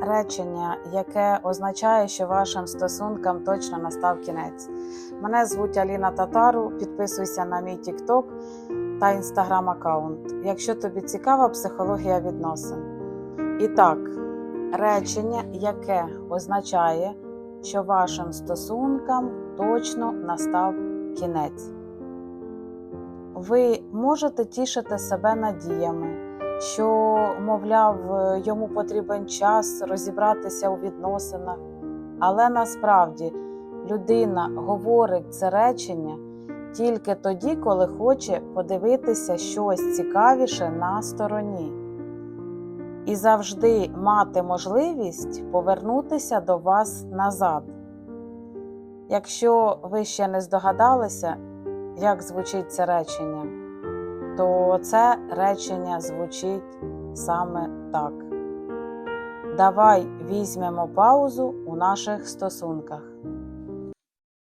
речення, яке означає, що вашим стосункам точно настав кінець. Мене звуть Аліна Татару. Підписуйся на мій TikTok та Instagram аккаунт, якщо тобі цікава психологія відносин. І так, речення, яке означає, що вашим стосункам точно настав кінець. Ви можете тішити себе надіями, що, мовляв, йому потрібен час розібратися у відносинах, але насправді людина говорить це речення тільки тоді, коли хоче подивитися щось цікавіше на стороні. І завжди мати можливість повернутися до вас назад. Якщо ви ще не здогадалися, як звучить це речення, то це речення звучить саме так. Давай візьмемо паузу у наших стосунках.